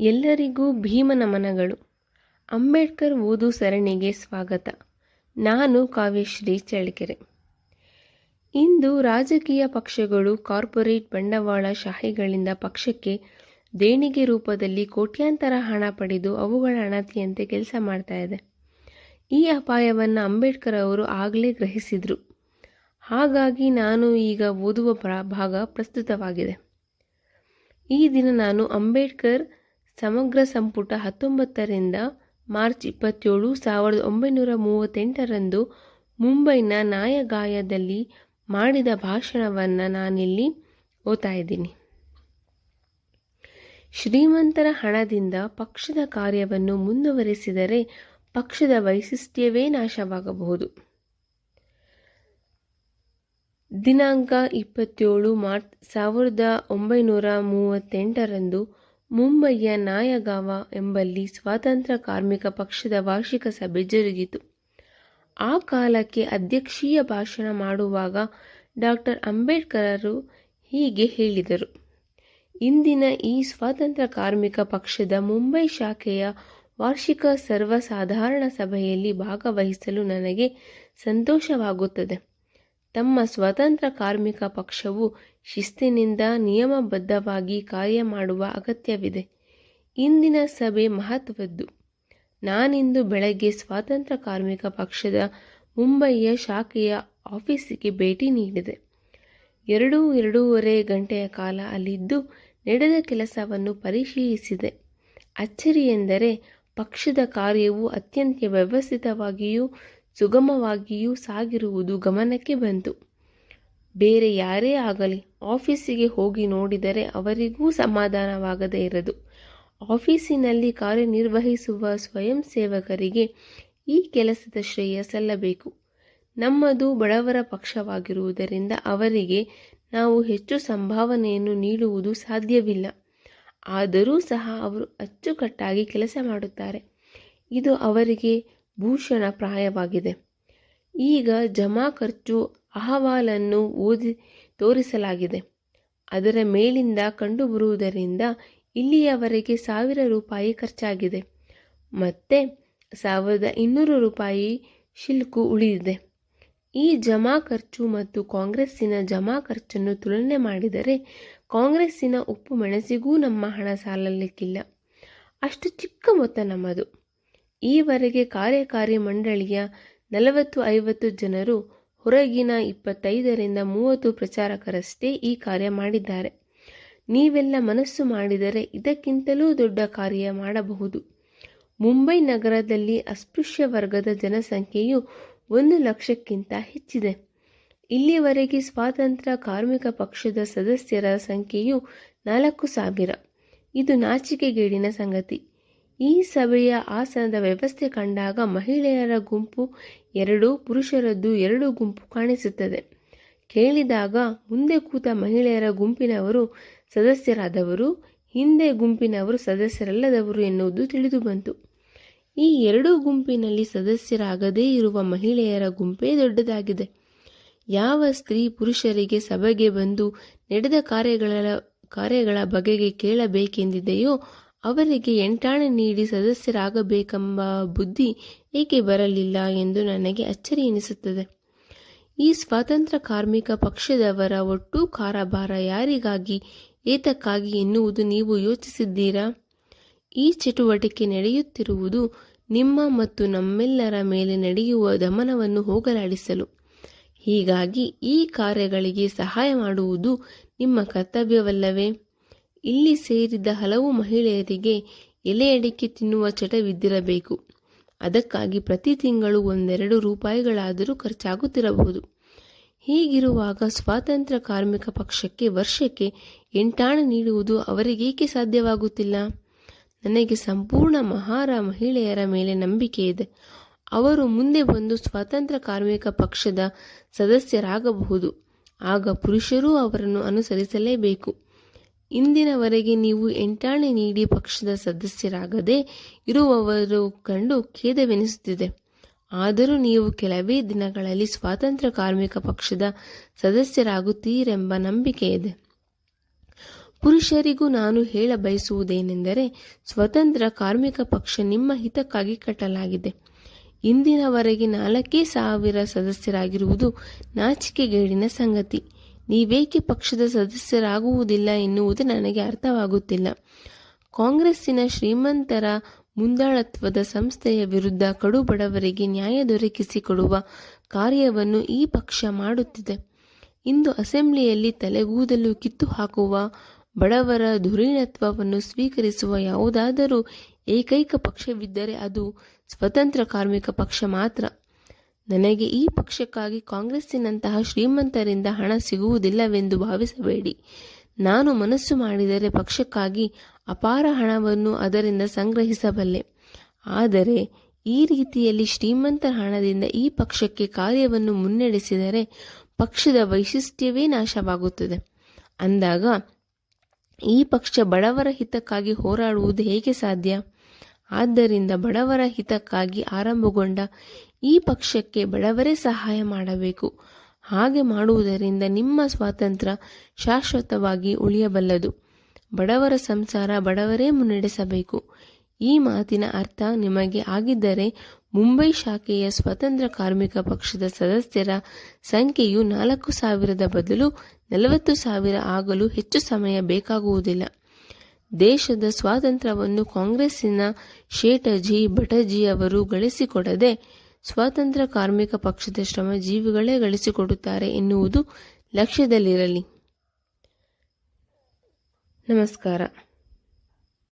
ಎಲ್ಲರಿಗೂ ಭೀಮ ನಮನಗಳು. ಅಂಬೇಡ್ಕರ್ ಓದು ಸರಣಿಗೆ ಸ್ವಾಗತ. ನಾನು ಕಾವ್ಯಶ್ರೀ ಚಳ್ಳಕೆರೆ. ಇಂದು ರಾಜಕೀಯ ಪಕ್ಷಗಳು ಕಾರ್ಪೊರೇಟ್ ಬಂಡವಾಳ ಶಾಹಿಗಳಿಂದ ಪಕ್ಷಕ್ಕೆ ದೇಣಿಗೆ ರೂಪದಲ್ಲಿ ಕೋಟ್ಯಾಂತರ ಹಣ ಪಡೆದು ಅವುಗಳ ಅಣತಿಯಂತೆ ಕೆಲಸ ಮಾಡ್ತಾ ಇದೆ. ಈ ಅಪಾಯವನ್ನು ಅಂಬೇಡ್ಕರ್ ಅವರು ಆಗಲೇ ಗ್ರಹಿಸಿದರು. ಹಾಗಾಗಿ ನಾನು ಈಗ ಓದುವ ಭಾಗ ಪ್ರಸ್ತುತವಾಗಿದೆ. ಈ ದಿನ ನಾನು ಅಂಬೇಡ್ಕರ್ ಸಮಗ್ರ ಸಂಪುಟ ಹತ್ತೊಂಬತ್ತರಿಂದ ಮಾರ್ಚ್ ಇಪ್ಪತ್ತೇಳು ಸಾವಿರದ ಒಂಬೈನೂರ ಮೂವತ್ತೆಂಟರಂದು ಮುಂಬೈನ ನಾಯಗಾಯದಲ್ಲಿ ಮಾಡಿದ ಭಾಷಣವನ್ನು ನಾನಿಲ್ಲಿ ಓದ್ತಾ ಇದ್ದೀನಿ ಶ್ರೀಮಂತರ ಹಣದಿಂದ ಪಕ್ಷದ ಕಾರ್ಯವನ್ನು ಮುಂದುವರೆಸಿದರೆ ಪಕ್ಷದ ವೈಶಿಷ್ಟ್ಯವೇ ನಾಶವಾಗಬಹುದು. ದಿನಾಂಕ ಇಪ್ಪತ್ತೇಳು ಮಾರ್ಚ್ ಸಾವಿರದ ಒಂಬೈನೂರ ಮೂವತ್ತೆಂಟರಂದು ಮುಂಬಯಿಯ ನಾಯಗಾವ ಎಂಬಲ್ಲಿ ಸ್ವಾತಂತ್ರ್ಯ ಕಾರ್ಮಿಕ ಪಕ್ಷದ ವಾರ್ಷಿಕ ಸಭೆ ಜರುಗಿತು. ಆ ಕಾಲಕ್ಕೆ ಅಧ್ಯಕ್ಷೀಯ ಭಾಷಣ ಮಾಡುವಾಗ ಡಾಕ್ಟರ್ ಅಂಬೇಡ್ಕರರು ಹೀಗೆ ಹೇಳಿದರು. ಇಂದಿನ ಈ ಸ್ವಾತಂತ್ರ್ಯ ಕಾರ್ಮಿಕ ಪಕ್ಷದ ಮುಂಬೈ ಶಾಖೆಯ ವಾರ್ಷಿಕ ಸರ್ವಸಾಧಾರಣ ಸಭೆಯಲ್ಲಿ ಭಾಗವಹಿಸಲು ನನಗೆ ಸಂತೋಷವಾಗುತ್ತದೆ. ತಮ್ಮ ಸ್ವತಂತ್ರ ಕಾರ್ಮಿಕ ಪಕ್ಷವು ಶಿಸ್ತಿನಿಂದ ನಿಯಮಬದ್ಧವಾಗಿ ಕಾರ್ಯ ಮಾಡುವ ಅಗತ್ಯವಿದೆ. ಇಂದಿನ ಸಭೆ ಮಹತ್ವದ್ದು. ನಾನಿಂದು ಬೆಳಗ್ಗೆ ಸ್ವಾತಂತ್ರ್ಯ ಕಾರ್ಮಿಕ ಪಕ್ಷದ ಮುಂಬಯಿಯ ಶಾಖೆಯ ಆಫೀಸಿಗೆ ಭೇಟಿ ನೀಡಿದೆ. ಎರಡು, ಎರಡೂವರೆ ಗಂಟೆಯ ಕಾಲ ಅಲ್ಲಿದ್ದು ನಡೆದ ಕೆಲಸವನ್ನು ಪರಿಶೀಲಿಸಿದೆ. ಅಚ್ಚರಿ ಎಂದರೆ ಪಕ್ಷದ ಕಾರ್ಯವು ಅತ್ಯಂತ ವ್ಯವಸ್ಥಿತವಾಗಿಯೂ ಸುಗಮವಾಗಿಯೂ ಸಾಗಿರುವುದು ಗಮನಕ್ಕೆ ಬಂತು. ಬೇರೆ ಯಾರೇ ಆಗಲಿ ಆಫೀಸಿಗೆ ಹೋಗಿ ನೋಡಿದರೆ ಅವರಿಗೂ ಸಮಾಧಾನವಾಗದೇ ಇರದು. ಆಫೀಸಿನಲ್ಲಿ ಕಾರ್ಯನಿರ್ವಹಿಸುವ ಸ್ವಯಂ ಸೇವಕರಿಗೆ ಈ ಕೆಲಸದ ಶ್ರೇಯ ಸಲ್ಲಬೇಕು. ನಮ್ಮದು ಬಡವರ ಪಕ್ಷವಾಗಿರುವುದರಿಂದ ಅವರಿಗೆ ನಾವು ಹೆಚ್ಚು ಸಂಭಾವನೆಯನ್ನು ನೀಡುವುದು ಸಾಧ್ಯವಿಲ್ಲ. ಆದರೂ ಸಹ ಅವರು ಅಚ್ಚುಕಟ್ಟಾಗಿ ಕೆಲಸ ಮಾಡುತ್ತಾರೆ. ಇದು ಅವರಿಗೆ ಭೂಷಣ ಪ್ರಾಯವಾಗಿದೆ. ಈಗ ಜಮಾ ಖರ್ಚು ಅಹವಾಲನ್ನು ಓದಿ ತೋರಿಸಲಾಗಿದೆ. ಅದರ ಮೇಲಿಂದ ಕಂಡುಬರುವುದರಿಂದ ಇಲ್ಲಿಯವರೆಗೆ ಸಾವಿರ ರೂಪಾಯಿ ಖರ್ಚಾಗಿದೆ. ಮತ್ತೆ ಸಾವಿರದ ಇನ್ನೂರು ರೂಪಾಯಿ ಶಿಲ್ಕು ಉಳಿದಿದೆ. ಈ ಜಮಾ ಖರ್ಚು ಮತ್ತು ಕಾಂಗ್ರೆಸ್ಸಿನ ಜಮಾ ಖರ್ಚನ್ನು ತುಲನೆ ಮಾಡಿದರೆ ಕಾಂಗ್ರೆಸ್ಸಿನ ಉಪ್ಪು ಮೆಣಸಿಗೂ ನಮ್ಮ ಹಣ ಸಾಲಲಿಕ್ಕಿಲ್ಲ. ಅಷ್ಟು ಚಿಕ್ಕ ಮೊತ್ತ ನಮ್ಮದು. ಈವರೆಗೆ ಕಾರ್ಯಕಾರಿ ಮಂಡಳಿಯ ನಲವತ್ತು ಐವತ್ತು ಜನರು ಹೊರಗಿನ ಇಪ್ಪತ್ತೈದರಿಂದ ಮೂವತ್ತು ಪ್ರಚಾರಕರಷ್ಟೇ ಈ ಕಾರ್ಯ ಮಾಡಿದ್ದಾರೆ. ನೀವೆಲ್ಲ ಮನಸ್ಸು ಮಾಡಿದರೆ ಇದಕ್ಕಿಂತಲೂ ದೊಡ್ಡ ಕಾರ್ಯ ಮಾಡಬಹುದು. ಮುಂಬೈ ನಗರದಲ್ಲಿ ಅಸ್ಪೃಶ್ಯ ವರ್ಗದ ಜನಸಂಖ್ಯೆಯು ಒಂದು ಲಕ್ಷಕ್ಕಿಂತ ಹೆಚ್ಚಿದೆ. ಇಲ್ಲಿವರೆಗೆ ಸ್ವಾತಂತ್ರ್ಯ ಕಾರ್ಮಿಕ ಪಕ್ಷದ ಸದಸ್ಯರ ಸಂಖ್ಯೆಯು ನಾಲ್ಕು ಸಾವಿರ. ಇದು ನಾಚಿಕೆಗೇಡಿನ ಸಂಗತಿ. ಈ ಸಭೆಯ ಆಸನದ ವ್ಯವಸ್ಥೆ ಕಂಡಾಗ ಮಹಿಳೆಯರ ಗುಂಪು ಎರಡು, ಪುರುಷರದ್ದು ಎರಡು ಗುಂಪು ಕಾಣಿಸುತ್ತದೆ. ಕೇಳಿದಾಗ ಮುಂದೆ ಕೂತ ಮಹಿಳೆಯರ ಗುಂಪಿನವರು ಸದಸ್ಯರಾದವರು, ಹಿಂದೆ ಗುಂಪಿನವರು ಸದಸ್ಯರಲ್ಲದವರು ಎನ್ನುವುದು ತಿಳಿದು ಬಂತು. ಈ ಎರಡೂ ಗುಂಪಿನಲ್ಲಿ ಸದಸ್ಯರಾಗದೇ ಇರುವ ಮಹಿಳೆಯರ ಗುಂಪೇ ದೊಡ್ಡದಾಗಿದೆ. ಯಾವ ಸ್ತ್ರೀ ಪುರುಷರಿಗೆ ಸಭೆಗೆ ಬಂದು ನಡೆದ ಕಾರ್ಯಗಳ ಕಾರ್ಯಗಳ ಬಗೆಗೆ ಕೇಳಬೇಕೆಂದಿದೆಯೋ ಅವರಿಗೆ ಎಂಟಾಣೆ ನೀಡಿ ಸದಸ್ಯರಾಗಬೇಕೆಂಬ ಬುದ್ಧಿ ಏಕೆ ಬರಲಿಲ್ಲ ಎಂದು ನನಗೆ ಅಚ್ಚರಿ ಎನಿಸುತ್ತದೆ. ಈ ಸ್ವಾತಂತ್ರ್ಯ ಕಾರ್ಮಿಕ ಪಕ್ಷದವರ ಒಟ್ಟು ಕಾರಭಾರ ಯಾರಿಗಾಗಿ, ಏತಕ್ಕಾಗಿ ಎನ್ನುವುದು ನೀವು ಯೋಚಿಸಿದ್ದೀರಾ? ಈ ಚಟುವಟಿಕೆ ನಡೆಯುತ್ತಿರುವುದು ನಿಮ್ಮ ಮತ್ತು ನಮ್ಮೆಲ್ಲರ ಮೇಲೆ ನಡೆಯುವ ದಮನವನ್ನು ಹೋಗಲಾಡಿಸಲು. ಹೀಗಾಗಿ ಈ ಕಾರ್ಯಗಳಿಗೆ ಸಹಾಯ ಮಾಡುವುದು ನಿಮ್ಮ ಕರ್ತವ್ಯವಲ್ಲವೇ? ಇಲ್ಲಿ ಸೇರಿದ ಹಲವು ಮಹಿಳೆಯರಿಗೆ ಎಲೆ ಅಡಿಕೆ ತಿನ್ನುವ ಚಟವಿದ್ದಿರಬೇಕು ಅದಕ್ಕಾಗಿ ಪ್ರತಿ ತಿಂಗಳು ಒಂದೆರಡು ರೂಪಾಯಿಗಳಾದರೂ ಖರ್ಚಾಗುತ್ತಿರಬಹುದು. ಹೀಗಿರುವಾಗ ಸ್ವಾತಂತ್ರ್ಯ ಕಾರ್ಮಿಕ ಪಕ್ಷಕ್ಕೆ ವರ್ಷಕ್ಕೆ ಎಂಟಾಣ ನೀಡುವುದು ಅವರಿಗೇಕೆ ಸಾಧ್ಯವಾಗುತ್ತಿಲ್ಲ? ನನಗೆ ಸಂಪೂರ್ಣ ಮಹಾರ ಮಹಿಳೆಯರ ಮೇಲೆ ನಂಬಿಕೆ ಇದೆ. ಅವರು ಮುಂದೆ ಬಂದು ಸ್ವಾತಂತ್ರ್ಯ ಕಾರ್ಮಿಕ ಪಕ್ಷದ ಸದಸ್ಯರಾಗಬಹುದು. ಆಗ ಪುರುಷರೂ ಅವರನ್ನು ಅನುಸರಿಸಲೇಬೇಕು. ಇಂದಿನವರೆಗೆ ನೀವು ಎಂಟಾಣೆ ನೀಡಿ ಪಕ್ಷದ ಸದಸ್ಯರಾಗದೆ ಇರುವವರು ಕಂಡು ಖೇದವೆನಿಸುತ್ತಿದೆ. ಆದರೂ ನೀವು ಕೆಲವೇ ದಿನಗಳಲ್ಲಿ ಸ್ವಾತಂತ್ರ್ಯ ಕಾರ್ಮಿಕ ಪಕ್ಷದ ಸದಸ್ಯರಾಗುತ್ತೀರೆಂಬ ನಂಬಿಕೆ ಇದೆ ಪುರುಷರಿಗೂ ನಾನು ಹೇಳ ಬಯಸುವುದೇನೆಂದರೆ ಸ್ವತಂತ್ರ ಕಾರ್ಮಿಕ ಪಕ್ಷ ನಿಮ್ಮ ಹಿತಕ್ಕಾಗಿ ಕಟ್ಟಲಾಗಿದೆ. ಇಂದಿನವರೆಗೆ ನಾಲ್ಕೇ ಸಾವಿರ ಸದಸ್ಯರಾಗಿರುವುದು ನಾಚಿಕೆಗೇಡಿನ ಸಂಗತಿ. ನೀವೇಕೆ ಪಕ್ಷದ ಸದಸ್ಯರಾಗುವುದಿಲ್ಲ ಎನ್ನುವುದು ನನಗೆ ಅರ್ಥವಾಗುತ್ತಿಲ್ಲ. ಕಾಂಗ್ರೆಸ್ಸಿನ ಶ್ರೀಮಂತರ ಮುಂದಾಳತ್ವದ ಸಂಸ್ಥೆಯ ವಿರುದ್ಧ ಕಡು ಬಡವರಿಗೆ ನ್ಯಾಯ ದೊರಕಿಸಿಕೊಡುವ ಕಾರ್ಯವನ್ನು ಈ ಪಕ್ಷ ಮಾಡುತ್ತಿದೆ. ಇಂದು ಅಸೆಂಬ್ಲಿಯಲ್ಲಿ ತಲೆಗೂದಲು ಕಿತ್ತು ಹಾಕುವ ಬಡವರ ಧುರೀಣತ್ವವನ್ನು ಸ್ವೀಕರಿಸುವ ಯಾವುದಾದರೂ ಏಕೈಕ ಪಕ್ಷವಿದ್ದರೆ ಅದು ಸ್ವತಂತ್ರ ಕಾರ್ಮಿಕ ಪಕ್ಷ ಮಾತ್ರ. ನನಗೆ ಈ ಪಕ್ಷಕ್ಕಾಗಿ ಕಾಂಗ್ರೆಸ್ಸಿನಂತಹ ಶ್ರೀಮಂತರಿಂದ ಹಣ ಸಿಗುವುದಿಲ್ಲವೆಂದು ಭಾವಿಸಬೇಡಿ. ನಾನು ಮನಸ್ಸು ಮಾಡಿದರೆ ಪಕ್ಷಕ್ಕಾಗಿ ಅಪಾರ ಹಣವನ್ನು ಅದರಿಂದ ಸಂಗ್ರಹಿಸಬಲ್ಲೆ. ಆದರೆ ಈ ರೀತಿಯಲ್ಲಿ ಶ್ರೀಮಂತರ ಹಣದಿಂದ ಈ ಪಕ್ಷಕ್ಕೆ ಕಾರ್ಯವನ್ನು ಮುನ್ನಡೆಸಿದರೆ ಪಕ್ಷದ ವೈಶಿಷ್ಟ್ಯವೇ ನಾಶವಾಗುತ್ತದೆ. ಅಂದಾಗ ಈ ಪಕ್ಷ ಬಡವರ ಹಿತಕ್ಕಾಗಿ ಹೋರಾಡುವುದು ಹೇಗೆ ಸಾಧ್ಯ? ಆದ್ದರಿಂದ ಬಡವರ ಹಿತಕ್ಕಾಗಿ ಆರಂಭಗೊಂಡ ಈ ಪಕ್ಷಕ್ಕೆ ಬಡವರೇ ಸಹಾಯ ಮಾಡಬೇಕು. ಹಾಗೆ ಮಾಡುವುದರಿಂದ ನಿಮ್ಮ ಸ್ವಾತಂತ್ರ್ಯ ಶಾಶ್ವತವಾಗಿ ಉಳಿಯಬಲ್ಲದು. ಬಡವರ ಸಂಸಾರ ಬಡವರೇ ಮುನ್ನಡೆಸಬೇಕು. ಈ ಮಾತಿನ ಅರ್ಥ ನಿಮಗೆ ಆಗಿದ್ದರೆ ಮುಂಬೈ ಶಾಖೆಯ ಸ್ವತಂತ್ರ ಕಾರ್ಮಿಕ ಪಕ್ಷದ ಸದಸ್ಯರ ಸಂಖ್ಯೆಯು ನಾಲ್ಕು ಸಾವಿರದ ಬದಲು ನಲವತ್ತು ಸಾವಿರ ಆಗಲು ಹೆಚ್ಚು ಸಮಯ ಬೇಕಾಗುವುದಿಲ್ಲ. ದೇಶದ ಸ್ವಾತಂತ್ರ್ಯವನ್ನು ಕಾಂಗ್ರೆಸ್ಸಿನ ಶೇಟಜಿ ಭಟಜಿ ಅವರು ಗಳಿಸಿಕೊಡದೆ ಸ್ವಾತಂತ್ರ್ಯ ಕಾರ್ಮಿಕ ಪಕ್ಷದ ಶ್ರಮ ಜೀವಿಗಳೇ ಗಳಿಸಿಕೊಡುತ್ತಾರೆ ಎನ್ನುವುದು ಲಕ್ಷ್ಯದಲ್ಲಿರಲಿ. ನಮಸ್ಕಾರ.